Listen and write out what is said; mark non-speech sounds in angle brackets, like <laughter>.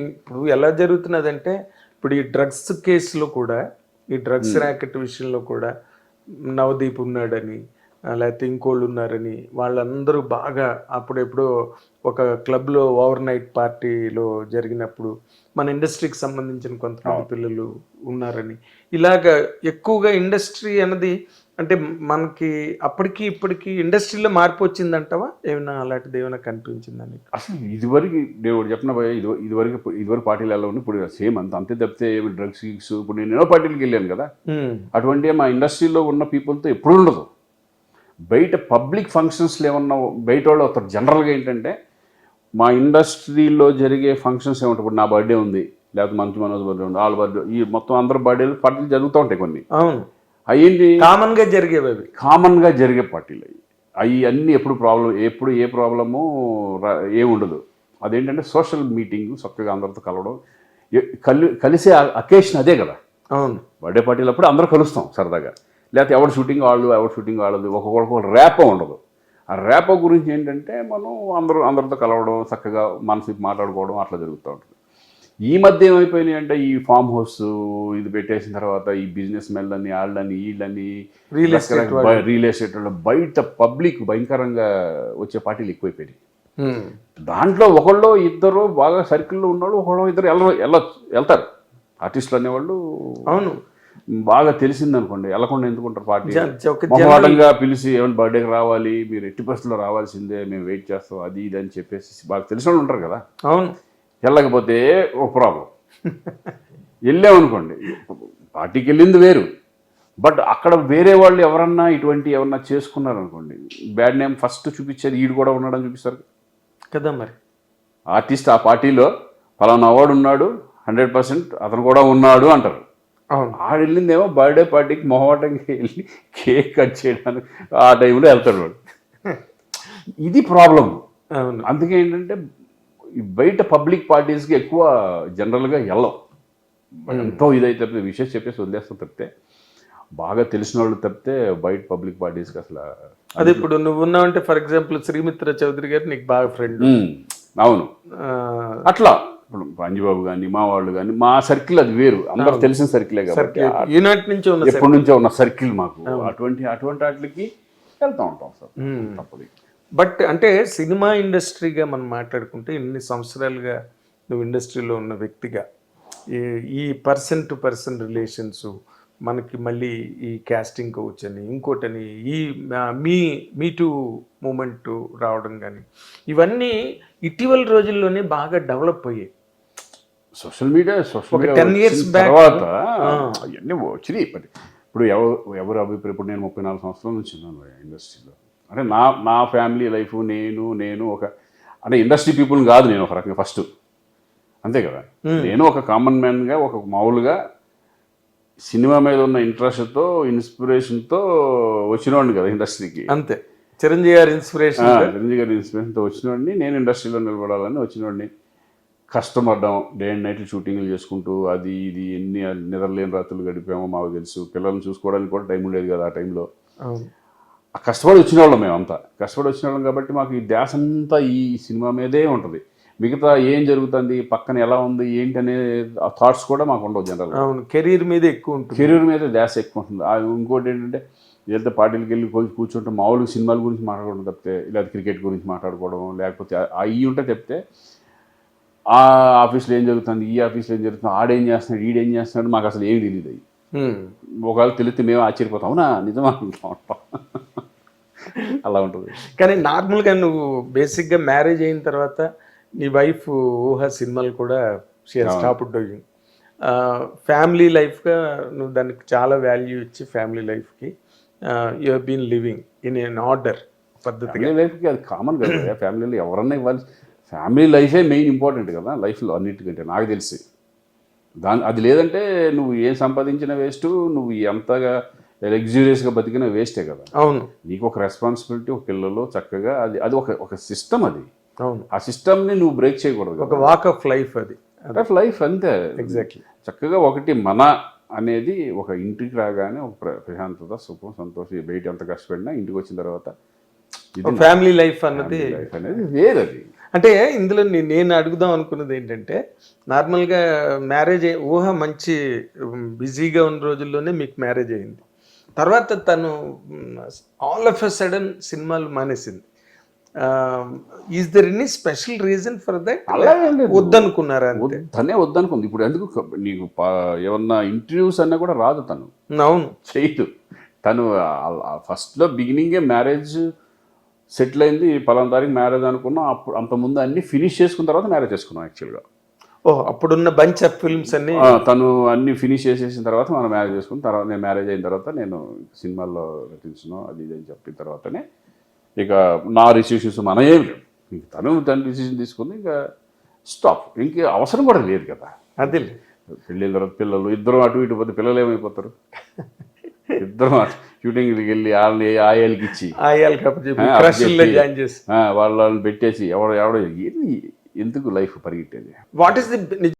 ఇప్పుడు ఎలా జరుగుతున్నదంటే ఇప్పుడు ఈ డ్రగ్స్ కేసులో కూడా ఈ డ్రగ్స్ ర్యాకెట్ విషయంలో కూడా నవదీప్ ఉన్నాడని లేకపోతే ఇంకోళ్ళు ఉన్నారని వాళ్ళందరూ బాగా అప్పుడెప్పుడు ఒక క్లబ్లో ఓవర్ నైట్ పార్టీలో జరిగినప్పుడు మన ఇండస్ట్రీకి సంబంధించిన కొంతమంది పిల్లలు ఉన్నారని. ఇలాగ ఎక్కువగా ఇండస్ట్రీ అన్నది అంటే మనకి అప్పటికి ఇప్పటికి ఇండస్ట్రీలో మార్పు వచ్చిందంటవా? ఏమైనా అలాంటిది ఏమైనా కనిపించిందని అసలు ఇదివరకు దేవుడు చెప్పిన ఇది ఇదివరకు ఇదివరకు పార్టీలు ఎలా ఉంది ఇప్పుడు సేమ్ అంత అంతే తప్పితే ఏమి డ్రగ్స్ గిగ్స్ ఇప్పుడు నేను ఎన్నో పార్టీలకు వెళ్ళాను కదా. అటువంటి మా ఇండస్ట్రీలో ఉన్న పీపుల్తో ఎప్పుడు ఉండదు. బయట పబ్లిక్ ఫంక్షన్స్లో ఏమన్నా బయట వాళ్ళు అవుతారు జనరల్గా ఏంటంటే మా ఇండస్ట్రీలో జరిగే ఫంక్షన్స్ ఏమంటారు ఇప్పుడు నా బర్త్డే ఉంది లేకపోతే మంచి మనోజ్ బర్త్డే ఉంది వాళ్ళ బర్త్డే ఈ మొత్తం అందరి బర్త్డేలు పార్టీలు జరుగుతూ ఉంటాయి కొన్ని. అవును. అయ్యింది? కామన్గా జరిగేవి అవి. కామన్గా జరిగే పార్టీలు అవి. అవి అన్నీ ఎప్పుడు ప్రాబ్లం ఎప్పుడు ఏ ప్రాబ్లము ఏ ఉండదు. అదేంటంటే సోషల్ మీటింగ్ చక్కగా అందరితో కలవడం. కలి కలిసే అకేషన్ అదే కదా. అవును. బర్త్డే పార్టీలు అప్పుడు అందరూ కలుస్తాం సరదాగా. లేకపోతే ఎవరు షూటింగ్ వాళ్ళు ఎవరు షూటింగ్ వాళ్ళది ఒక్కొక్కరికి ర్యాపో ఉండదు. ఆ ర్యాపో గురించి ఏంటంటే మనం అందరూ అందరితో కలవడం చక్కగా మనసు మాట్లాడుకోవడం అట్లా జరుగుతూ ఉంటుంది. ఈ మధ్య ఏమైపోయినాయి అంటే ఈ ఫామ్ హౌస్ ఇది పెట్టేసిన తర్వాత ఈ బిజినెస్ మెన్లని వాళ్ళని వీళ్ళని రియల్ ఎస్టేట్ వాళ్ళు. బయట పబ్లిక్ భయంకరంగా వచ్చే పార్టీలు ఎక్కువైపోయినాయి. దాంట్లో ఒకళ్ళు ఇద్దరు బాగా సర్కిల్లో ఉన్నవాళ్ళు ఒకళ్ళు ఇద్దరు వెళ్ళ వెళ్తారు ఆర్టిస్టులు అనేవాళ్ళు అవును. బాగా తెలిసింది అనుకోండి వెళ్ళకుండా ఎందుకుంటారు పార్టీ? మొహమాటంగా పిలిచి ఏమైనా బర్త్డేకి రావాలి మీరు ఎట్టి పరిస్థితుల్లో రావాల్సిందే మేము వెయిట్ చేస్తాం అది ఇది అని చెప్పేసి బాగా తెలిసిన వాళ్ళు ఉంటారు కదా. అవును. వెళ్ళకపోతే ఒక ప్రాబ్లం. వెళ్ళామనుకోండి పార్టీకి వెళ్ళింది వేరు. బట్ అక్కడ వేరే వాళ్ళు ఎవరన్నా ఇటువంటి ఎవరన్నా చేసుకున్నారనుకోండి బ్యాడ్ నేమ్ ఫస్ట్ చూపించేది ఈడు కూడా ఉన్నాడని చూపిస్తారు. కదా మరి. ఆర్టిస్ట్ ఆ పార్టీలో ఫలానా అవార్డు ఉన్నాడు హండ్రెడ్ పర్సెంట్ అతను కూడా ఉన్నాడు అంటారు. ఆడు వెళ్ళిందేమో బర్త్డే పార్టీకి మొహమాటంగా వెళ్ళి కేక్ కట్ చేయడానికి ఆ టైంలో వెళ్తాడు వాడు. <laughs> ఇది ప్రాబ్లం అందుకే ఏంటంటే బయట పబ్లిక్ పార్టీస్కి ఎక్కువ జనరల్గా వెళ్ళం. ఎంతో ఇదైతే విషయం చెప్పేసి వదిలేస్తాం తప్పితే బాగా తెలిసిన వాళ్ళు తప్పితే బయట పబ్లిక్ పార్టీస్కి అసలు అదే ఇప్పుడు నువ్వు ఉన్నావంటే ఫర్ ఎగ్జాంపుల్ శ్రీమిత్ర చౌదరి గారు నీకు బాగా ఫ్రెండ్ అవును. అట్లా. ఇప్పుడు పంజబాబు కానీ మా వాళ్ళు కానీ మా సర్కిల్ అది వేరు. అందరు తెలిసిన సర్కిలే కాబట్టి ఈనాటి నుంచి ఎప్పటి నుంచో ఉన్న సర్కిల్ మాకు. అటువంటి అటువంటి వాటికి వెళ్తూ ఉంటాం సార్. తప్పదు. బట్ అంటే సినిమా ఇండస్ట్రీగా మనం మాట్లాడుకుంటే ఇన్ని సంవత్సరాలుగా నువ్వు ఇండస్ట్రీలో ఉన్న వ్యక్తిగా ఈ- ఈ పర్సన్ టు పర్సన్ రిలేషన్స్ మనకి మళ్ళీ ఈ క్యాస్టింగ్ కోచ్ అని ఇంకోటని ఈ మీ మీ టూ మూమెంట్ రావడం కానీ ఇవన్నీ ఇటీవల రోజుల్లోనే బాగా డెవలప్ అయ్యాయి. Social media social media 10 years వచ్చిన back- తర్వాత అవన్నీ వచ్చినాయి ఇప్పుడు ఇప్పుడు ఎవరు ఎవరు అభిప్రాయం ఇప్పుడు నేను ముప్పై నాలుగు సంవత్సరాల నుంచి ఉన్నాను ఇండస్ట్రీలో. అంటే నా నా ఫ్యామిలీ లైఫ్ నేను నేను ఒక అంటే ఇండస్ట్రీ పీపుల్ కాదు నేను ఒక రకంగా ఫస్ట్. అంతే కదా? నేను ఒక కామన్ మ్యాన్గా ఒక మామూలుగా సినిమా మీద ఉన్న ఇంట్రెస్ట్తో ఇన్స్పిరేషన్తో వచ్చినవాడిని కదా ఇండస్ట్రీకి. అంతే. చిరంజీవి గారి ఇన్స్పిరేషన్ చిరంజీవి గారి ఇన్స్పిరేషన్తో వచ్చినవాడిని నేను ఇండస్ట్రీలో నిలబడాలని వచ్చినవాడిని. కష్టపడ్డాం డే అండ్ నైట్ షూటింగ్లు చేసుకుంటూ అది ఇది ఎన్ని నిద్రలేని రాత్రులు గడిపామో మాకు తెలుసు. పిల్లల్ని చూసుకోవడానికి కూడా టైం ఉండేది కదా ఆ టైంలో. కష్టపడి వచ్చిన వాళ్ళం మేమంతా కష్టపడి వచ్చిన వాళ్ళం కాబట్టి మాకు ఈ ధ్యాస అంతా ఈ సినిమా మీదే ఉంటుంది. మిగతా ఏం జరుగుతుంది పక్కన ఎలా ఉంది ఏంటి అనే థాట్స్ కూడా మాకు ఉండవు జనరల్ అవును కెరీర్ మీద ఎక్కువ ఉంటుంది. కెరీర్ మీద ధ్యాస ఎక్కువ ఉంటుంది. ఆ ఇంకోటి ఏంటంటే వెళ్తే పార్టీలకు వెళ్ళి కొంచెం కూర్చుంటే మామూలుగా సినిమాల గురించి మాట్లాడుకోవడం తప్పితే లేదా క్రికెట్ గురించి మాట్లాడుకోవడం లేకపోతే అవి ఉంటే చెప్తే ఆ ఆఫీస్లో ఏం జరుగుతుంది ఈ ఆఫీస్లో ఏం జరుగుతుంది ఆడేం చేస్తున్నాడు ఈడేం చేస్తున్నాడు మాకు అసలు ఏమి తెలియదు. ఒకవేళ తెలిస్తే మేము ఆశ్చర్యపోతాం. అవునా? నిజమా? ఉంటాం. అలా ఉంటుంది. కానీ నార్మల్గా నువ్వు బేసిక్గా మ్యారేజ్ అయిన తర్వాత నీ వైఫ్ ఊహ సినిమాలు కూడా షేర్ స్టాప్ డూయింగ్ ఫ్యామిలీ లైఫ్గా నువ్వు దానికి చాలా వాల్యూ ఇచ్చి ఫ్యామిలీ లైఫ్కి you been living in an order పద్ధతిగా. లైఫ్కి అది కామన్ కదా ఫ్యామిలీలో ఎవరన్నా ఇవ్వాలి. ఫ్యామిలీ లైఫే మెయిన్ ఇంపార్టెంట్ కదా లైఫ్లో అన్నిటికంటే నాకు తెలిసి. దాని అది లేదంటే నువ్వు ఏం సంపాదించిన వేస్ట్ నువ్వు ఎంతగా లగ్జూరియస్గా బతికిన వేస్టే కదా. అవును. నీకు ఒక రెస్పాన్సిబిలిటీ ఒక పిల్లలు చక్కగా అది అది ఒక ఒక సిస్టమ్ అది. అవును. ఆ సిస్టమ్ని నువ్వు బ్రేక్ చేయకూడదు ఒక వాక్ ఆఫ్ లైఫ్ అది. లైఫ్ లైఫ్ అంతే. ఎగ్జాక్ట్లీ చక్కగా ఒకటి మన అనేది ఒక ఇంటికి రాగానే ఒక ప్ర- ప్రశాంతత సుఖం సంతోషం బయట ఎంత కష్టపడినా ఇంటికి వచ్చిన తర్వాత ఫ్యామిలీ లైఫ్ అన్నది లైఫ్ అనేది వేరు అది అంటే ఇందులో నేను అడుగుదాం అనుకున్నది ఏంటంటే నార్మల్గా మ్యారేజ్ ఊహ మంచి బిజీగా ఉన్న రోజుల్లోనే మీకు మ్యారేజ్ అయింది. తర్వాత తను ఆల్ ఆఫ్ ఎ సడన్ సినిమాలు మానేసింది. Is there any special reason for that అలాగేం. వద్దనుకున్నారా వద్దనే వద్దనుకుంది. ఇప్పుడు ఎందుకు నీకు ఏమన్నా ఇంటర్వ్యూస్ అన్నా కూడా రాదు తను. అవును. చేయదు. తను ఫస్ట్లో బిగినింగే మ్యారేజ్ సెటిల్ అయింది. పలానా తారీఖు మ్యారేజ్ అనుకున్నాం. అప్పుడు అంత ముందు అన్ని ఫినిష్ చేసుకున్న తర్వాత మ్యారేజ్ చేసుకున్నాం యాక్చువల్గా ఓ అప్పుడున్న బంచ్ ఆఫ్ ఫిల్మ్స్ అన్ని తను అన్ని ఫినిష్ చేసేసిన తర్వాత మనం మ్యారేజ్ చేసుకున్న తర్వాత నేను మ్యారేజ్ అయిన తర్వాత నేను సినిమాల్లో నటించను అది ఇది అని చెప్పిన తర్వాతనే ఇక నా రిసిషన్స్ మన ఏం లేవు. తను తన డిసిషన్ తీసుకుంది ఇంకా స్టాప్ ఇంక అవసరం కూడా లేదు కదా. అదే పెళ్ళిన తర్వాత పిల్లలు ఇద్దరు అటు ఇటు పోతే పిల్లలు ఏమైపోతారు? ఇద్దరు షూటింగ్కి వెళ్ళి వాళ్ళని ఆయాలకి ఇచ్చి. వాళ్ళని పెట్టేసి ఎవడో ఎవడో ఏంది ఎందుకు లైఫ్ పరిగెట్టేది? What is the